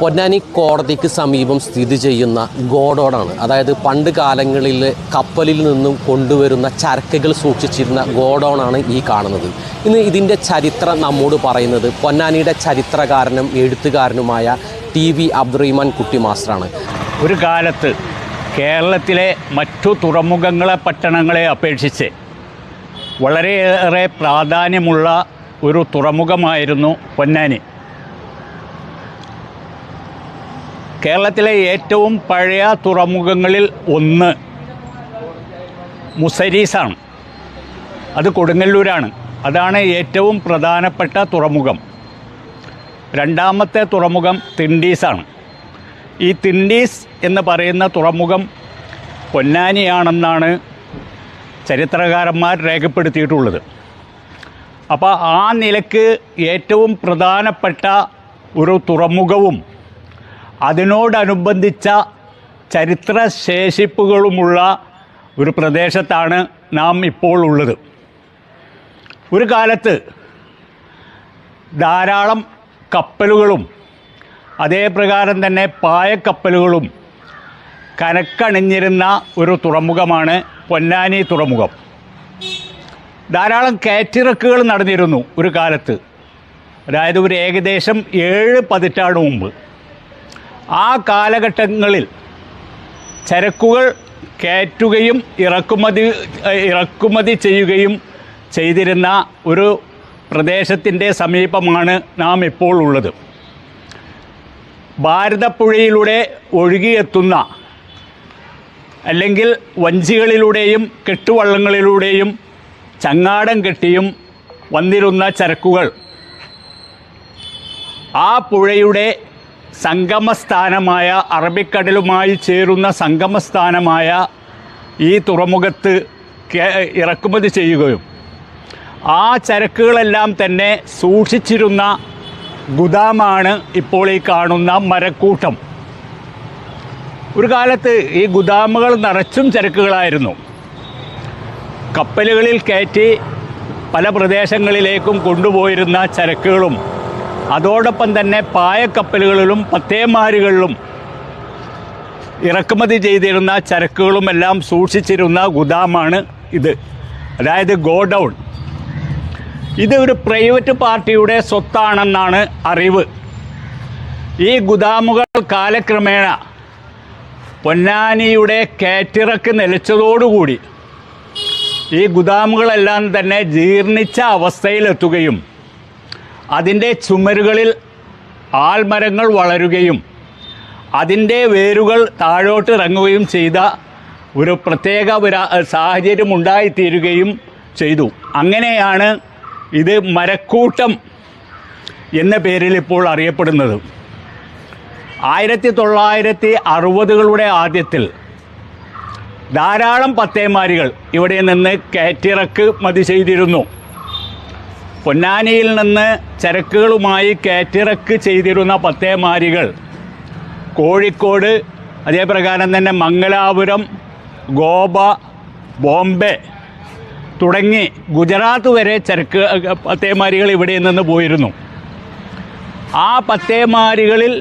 പൊന്നാനി കോടതിക്ക് സമീപം സ്ഥിതി ചെയ്യുന്ന ഗോഡോടാണ്. അതായത് പണ്ട് കാലങ്ങളിൽ കപ്പലിൽ നിന്നും കൊണ്ടുവരുന്ന ചരക്കുകൾ സൂക്ഷിച്ചിരുന്ന ഗോഡോണാണ് ഈ കാണുന്നത്. ഇന്ന് ഇതിന്റെ ചരിത്രം നമ്മോട് പറയുന്നത് പൊന്നാനിയുടെ ചരിത്രകാരനും എഴുത്തുകാരനുമായ ടി വി അബ്ദുറഹിമാൻ കുട്ടി മാസ്റ്ററാണ്. ഒരു കാലത്ത് കേരളത്തിലെ മറ്റു തുറമുഖങ്ങളെ പട്ടണങ്ങളെ അപേക്ഷിച്ച് വളരെയേറെ പ്രാധാന്യമുള്ള ഒരു തുറമുഖമായിരുന്നു പൊന്നാനി. കേരളത്തിലെ ഏറ്റവും പഴയ തുറമുഖങ്ങളിൽ ഒന്ന് മുസരീസാണ്. അത് കൊടുങ്ങല്ലൂരാണ്. അതാണ് ഏറ്റവും പ്രധാനപ്പെട്ട തുറമുഖം. രണ്ടാമത്തെ തുറമുഖം തിണ്ടീസാണ്. ഈ തിണ്ടീസ് എന്ന് പറയുന്ന തുറമുഖം പൊന്നാനിയാണെന്നാണ് ചരിത്രകാരന്മാർ രേഖപ്പെടുത്തിയിട്ടുള്ളത്. അപ്പോൾ ആ നിലയ്ക്ക് ഏറ്റവും പ്രധാനപ്പെട്ട ഒരു തുറമുഖവും അതിനോടനുബന്ധിച്ച ചരിത്രശേഷിപ്പുകളുമുള്ള ഒരു പ്രദേശത്താണ് നാം ഇപ്പോൾ ഉള്ളത്. ഒരു കാലത്ത് ധാരാളം കപ്പലുകളും അതേപ്രകാരം തന്നെ പായക്കപ്പലുകളും കനക്കണിഞ്ഞിരുന്ന ഒരു തുറമുഖമാണ് പൊന്നാനി തുറമുഖം. ധാരാളം കയറ്റിറക്കുകൾ നടന്നിരുന്നു ഒരു കാലത്ത്. അതായത് ഒരു ഏകദേശം ഏഴ് പതിറ്റാണ്ട് മുമ്പ്. ആ കാലഘട്ടങ്ങളിൽ ചരക്കുകൾ കയറ്റുകയും ഇറക്കുമതി ഇറക്കുമതി ചെയ്യുകയും ചെയ്തിരുന്ന ഒരു പ്രദേശത്തിന്റെ സമീപമാണ് നാം ഇപ്പോൾ ഉള്ളത്. ഭാരതപ്പുഴയിലൂടെ ഒഴുകിയെത്തുന്ന അല്ലെങ്കിൽ വഞ്ചികളിലൂടെയും കെട്ടുവള്ളങ്ങളിലൂടെയും ചങ്ങാടം കെട്ടിയും വന്നിരുന്ന ചരക്കുകൾ ആ പുഴയുടെ സംഗമസ്ഥാനമായ അറബിക്കടലുമായി ചേരുന്ന സംഗമസ്ഥാനമായ ഈ തുറമുഖത്ത് ഇറക്കുമതി ചെയ്യുകയും ആ ചരക്കുകളെല്ലാം തന്നെ സൂക്ഷിച്ചിരുന്ന ഗുദാമാണ് ഇപ്പോൾ ഈ കാണുന്ന മരക്കൂട്ടം. ഒരു കാലത്ത് ഈ ഗുദാമുകൾ നിറച്ചും ചരക്കുകളായിരുന്നു. കപ്പലുകളിൽ കയറ്റി പല പ്രദേശങ്ങളിലേക്കും കൊണ്ടുപോയിരുന്ന ചരക്കുകളും അതോടൊപ്പം തന്നെ പായക്കപ്പലുകളിലും പത്തേമാരുകളിലും ഇറക്കുമതി ചെയ്തിരുന്ന ചരക്കുകളും എല്ലാം സൂക്ഷിച്ചിരുന്ന ഗുദാമാണ് ഇത്. അതായത് ഗോഡൗൺ. ഇത് ഒരു പ്രൈവറ്റ് പാർട്ടിയുടെ സ്വത്താണെന്നാണ് അറിവ്. ഈ ഗുദാമുകൾ കാലക്രമേണ പൊന്നാനിയുടെ കയറ്റിറക്ക് നിലച്ചതോടുകൂടി ഈ ഗുദാമുകളെല്ലാം തന്നെ ജീർണിച്ച അവസ്ഥയിലെത്തുകയും അതിന്റെ ചുമരുകളിൽ ആൽമരങ്ങൾ വളരുകയും അതിന്റെ വേരുകൾ താഴോട്ട് ഇറങ്ങുകയും ചെയ്ത ഒരു പ്രത്യേക ഒരു സാഹചര്യം ഉണ്ടായിത്തീരുകയും ചെയ്തു. അങ്ങനെയാണ് ഇത് മരക്കൂട്ടം എന്ന പേരിൽ ഇപ്പോൾ അറിയപ്പെടുന്നത്. ആയിരത്തി തൊള്ളായിരത്തി അറുപതുകളുടെ ആദ്യത്തിൽ ധാരാളം പത്തേമാരികൾ ഇവിടെ നിന്ന് കയറ്റിറക്ക് മതി ചെയ്തിരുന്നു. പൊന്നാനിയിൽ നിന്ന് ചരക്കുകളുമായി കയറ്റിറക്ക് ചെയ്തിരുന്ന പത്തേമാരികൾ കോഴിക്കോട് അതേപ്രകാരം തന്നെ മംഗലാപുരം ഗോവ ബോംബെ തുടങ്ങി ഗുജറാത്ത് വരെ ചരക്ക് പത്തേമാരികൾ ഇവിടെ നിന്ന് പോയിരുന്നു. ആ പത്തേമാരികളിൽ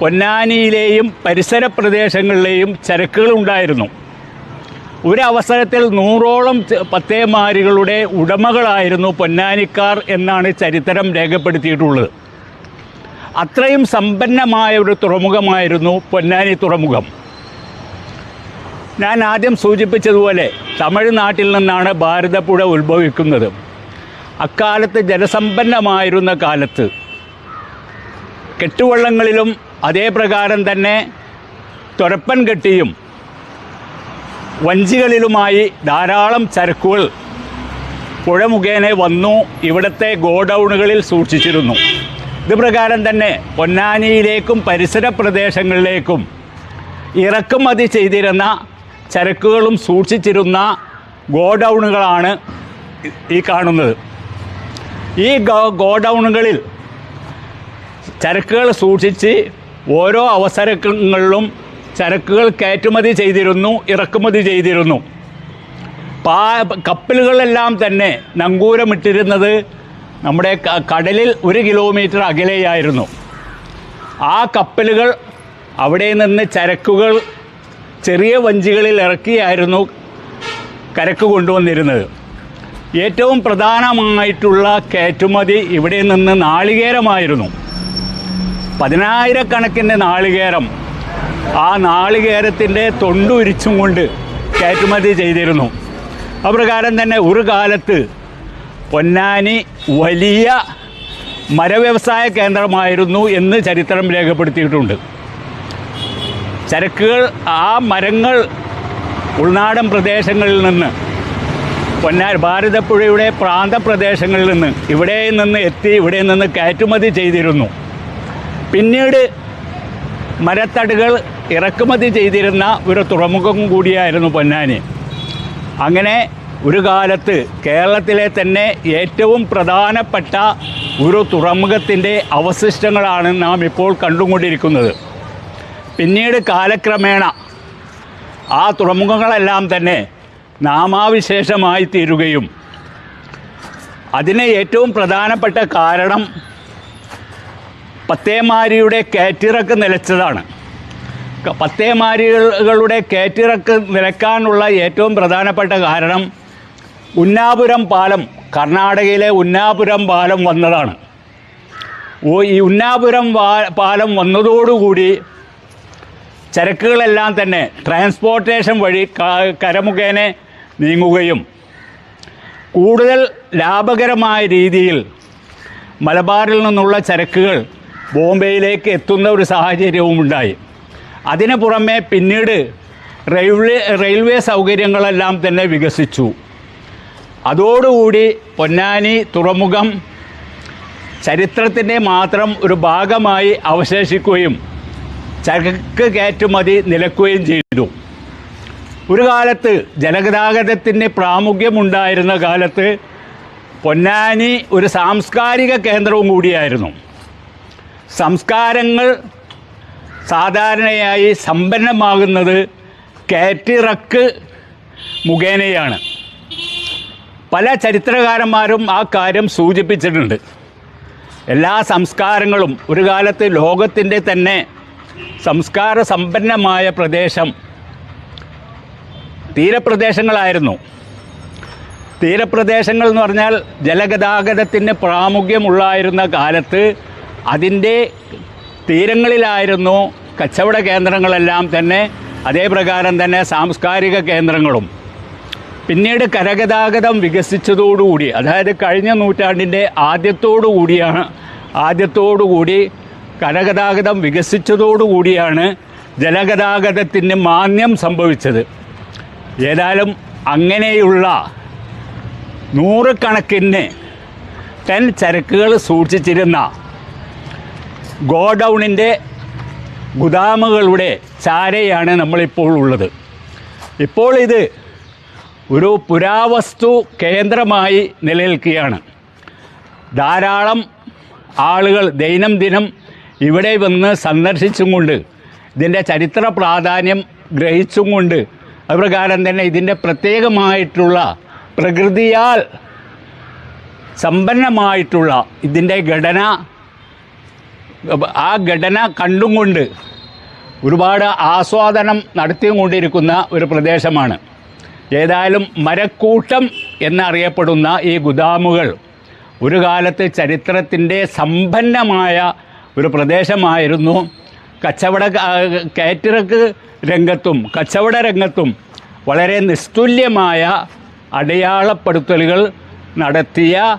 പൊന്നാനിയിലെയും പരിസര പ്രദേശങ്ങളിലെയും ചരക്കുകൾ ഉണ്ടായിരുന്നു. ഒരവസരത്തിൽ നൂറോളം പത്തേമാരികളുടെ ഉടമകളായിരുന്നു പൊന്നാനിക്കാർ എന്നാണ് ചരിത്രം രേഖപ്പെടുത്തിയിട്ടുള്ളത്. അത്രയും സമ്പന്നമായ ഒരു തുറമുഖമായിരുന്നു പൊന്നാനി തുറമുഖം. ഞാൻ ആദ്യം സൂചിപ്പിച്ചതുപോലെ തമിഴ്നാട്ടിൽ നിന്നാണ് ഭാരതപ്പുഴ ഉത്ഭവിക്കുന്നത്. അക്കാലത്ത് ജലസമ്പന്നമായിരുന്ന കാലത്ത് കെട്ടുവള്ളങ്ങളിലും അതേപ്രകാരം തന്നെ തുരപ്പൻ കെട്ടിയും വഞ്ചികളിലുമായി ധാരാളം ചരക്കുകൾ പുഴ മുഖേന വന്നു ഇവിടുത്തെ ഗോഡൗണുകളിൽ സൂക്ഷിച്ചിരുന്നു. ഇത് പ്രകാരം തന്നെ പൊന്നാനിയിലേക്കും പരിസര പ്രദേശങ്ങളിലേക്കും ഇറക്കുമതി ചെയ്തിരുന്ന ചരക്കുകളും സൂക്ഷിച്ചിരുന്ന ഗോഡൗണുകളാണ് ഈ കാണുന്നത്. ഈ ഗോഡൗണുകളിൽ ചരക്കുകൾ സൂക്ഷിച്ച് ഓരോ അവസരങ്ങളിലും ചരക്കുകൾ കയറ്റുമതി ചെയ്തിരുന്നു ഇറക്കുമതി ചെയ്തിരുന്നു. പാ കപ്പലുകളെല്ലാം തന്നെ നങ്കൂരമിട്ടിരുന്നത് നമ്മുടെ കടലിൽ ഒരു കിലോമീറ്റർ അകലെയായിരുന്നു. ആ കപ്പലുകൾ അവിടെ നിന്ന് ചരക്കുകൾ ചെറിയ വഞ്ചികളിൽ ഇറക്കിയായിരുന്നു കരക്ക് കൊണ്ടുവന്നിരുന്നത്. ഏറ്റവും പ്രധാനമായിട്ടുള്ള കയറ്റുമതി ഇവിടെ നിന്ന് നാളികേരമായിരുന്നു. പതിനായിരക്കണക്കിന് നാളികേരം ആ നാളികേരത്തിന്റെ തൊണ്ടുരിച്ചും കൊണ്ട് കയറ്റുമതി ചെയ്തിരുന്നു. അപ്രകാരം തന്നെ ഒരു കാലത്ത് പൊന്നാനി വലിയ മരവ്യവസായ കേന്ദ്രമായിരുന്നു എന്ന് ചരിത്രം രേഖപ്പെടുത്തിയിട്ടുണ്ട്. ചരക്കുകൾ ആ മരങ്ങൾ ഉൾനാടൻ പ്രദേശങ്ങളിൽ നിന്ന് പൊന്നാ ഭാരതപ്പുഴയുടെ പ്രാന്തപ്രദേശങ്ങളിൽ നിന്ന് ഇവിടെ നിന്ന് എത്തി ഇവിടെ നിന്ന് കയറ്റുമതി ചെയ്തിരുന്നു. പിന്നീട് മരത്തടുകൾ ഇറക്കുമതി ചെയ്തിരുന്ന ഒരു തുറമുഖം കൂടിയായിരുന്നു പൊന്നാനി. അങ്ങനെ ഒരു കാലത്ത് കേരളത്തിലെ തന്നെ ഏറ്റവും പ്രധാനപ്പെട്ട ഒരു തുറമുഖത്തിന്റെ അവശിഷ്ടങ്ങളാണ് നാം ഇപ്പോൾ കണ്ടുകൊണ്ടിരിക്കുന്നത്. പിന്നീട് കാലക്രമേണ ആ തുറമുഖങ്ങളെല്ലാം തന്നെ നാമാവിശേഷമായി തീരുകയും അതിന് ഏറ്റവും പ്രധാനപ്പെട്ട കാരണം പത്തേമാരിയുടെ കയറ്റിറക്ക് നിലച്ചതാണ്. പത്തേമാരികളുടെ കയറ്റിറക്ക് നിലക്കാനുള്ള ഏറ്റവും പ്രധാനപ്പെട്ട കാരണം ഉന്നാപുരം പാലം കർണാടകയിലെ ഉന്നാപുരം പാലം വന്നതാണ്. ഓ ഈ ഉന്നാപുരം പാലം വന്നതോടുകൂടി ചരക്കുകളെല്ലാം തന്നെ ട്രാൻസ്പോർട്ടേഷൻ വഴി കരമുഖേനെ നീങ്ങുകയും കൂടുതൽ ലാഭകരമായ രീതിയിൽ മലബാറിൽ നിന്നുള്ള ചരക്കുകൾ ബോംബെയിലേക്ക് എത്തുന്ന ഒരു സാഹചര്യവും ഉണ്ടായി. അതിന് പുറമെ പിന്നീട് റെയിൽവേ റെയിൽവേ സൗകര്യങ്ങളെല്ലാം തന്നെ വികസിച്ചു. അതോടുകൂടി പൊന്നാനി തുറമുഖം ചരിത്രത്തിന്റെ മാത്രം ഒരു ഭാഗമായി അവശേഷിക്കുകയും ചരക്ക് കയറ്റുമതി നിലക്കുകയും ചെയ്തു. ഒരു കാലത്ത് ജലഗതാഗതത്തിന് പ്രാമുഖ്യമുണ്ടായിരുന്ന കാലത്ത് പൊന്നാനി ഒരു സാംസ്കാരിക കേന്ദ്രവും കൂടിയായിരുന്നു. സംസ്കാരങ്ങൾ സാധാരണയായി സമ്പന്നമാകുന്നത് കയറ്റിറക്ക് മുഖേനയാണ്. പല ചരിത്രകാരന്മാരും ആ കാര്യം സൂചിപ്പിച്ചിട്ടുണ്ട്. എല്ലാ സംസ്കാരങ്ങളും ഒരു കാലത്ത് ലോകത്തിന്റെ തന്നെ സംസ്കാര സമ്പന്നമായ പ്രദേശം തീരപ്രദേശങ്ങളായിരുന്നു. തീരപ്രദേശങ്ങൾ എന്ന് പറഞ്ഞാൽ ജലഗതാഗതത്തിന് പ്രാമുഖ്യമുള്ളായിരുന്ന കാലത്ത് അതിന്റെ തീരങ്ങളിലായിരുന്നു കച്ചവട കേന്ദ്രങ്ങളെല്ലാം തന്നെ അതേപ്രകാരം തന്നെ സാംസ്കാരിക കേന്ദ്രങ്ങളും. പിന്നീട് കരഗതാഗതം വികസിച്ചതോടുകൂടി അതായത് കഴിഞ്ഞ നൂറ്റാണ്ടിന്റെ ആദ്യത്തോടു കൂടിയാണ് ആദ്യത്തോടുകൂടി കരഗതാഗതം വികസിച്ചതോടുകൂടിയാണ് ജലഗതാഗതത്തിന് മാന്യം സംഭവിച്ചത്. ഏതായാലും അങ്ങനെയുള്ള നൂറുകണക്കിന് ടൺ ചരക്കുകൾ സൂക്ഷിച്ചിരുന്ന ഗോഡൗണിന്റെ ഗുദാമുകളുടെ ചാരയാണ് നമ്മളിപ്പോൾ ഉള്ളത്. ഇപ്പോൾ ഇത് ഒരു പുരാവസ്തു കേന്ദ്രമായി നിലനിൽക്കുകയാണ്. ധാരാളം ആളുകൾ ദൈനംദിനം ഇവിടെ വന്ന് സന്ദർശിച്ചും കൊണ്ട് ഇതിന്റെ ചരിത്ര പ്രാധാന്യം ഗ്രഹിച്ചും കൊണ്ട് അപ്രകാരം തന്നെ ഇതിന്റെ പ്രത്യേകമായിട്ടുള്ള പ്രകൃതിയാൽ സമ്പന്നമായിട്ടുള്ള ഇതിന്റെ ഘടന ആ ഘടന കണ്ടും കൊണ്ട് ഒരുപാട് ആസ്വാദനം നടത്തിയും കൊണ്ടിരിക്കുന്ന ഒരു പ്രദേശമാണ്. ഏതായാലും മരക്കൂട്ടം എന്നറിയപ്പെടുന്ന ഈ ഗുദാമുകൾ ഒരു കാലത്ത് ചരിത്രത്തിന്റെ സമ്പന്നമായ ഒരു പ്രദേശമായിരുന്നു. കച്ചവട കയറ്റിറക്ക് രംഗത്തും കച്ചവട രംഗത്തും വളരെ നിസ്തുല്യമായ അടയാളപ്പെടുത്തലുകൾ നടത്തിയ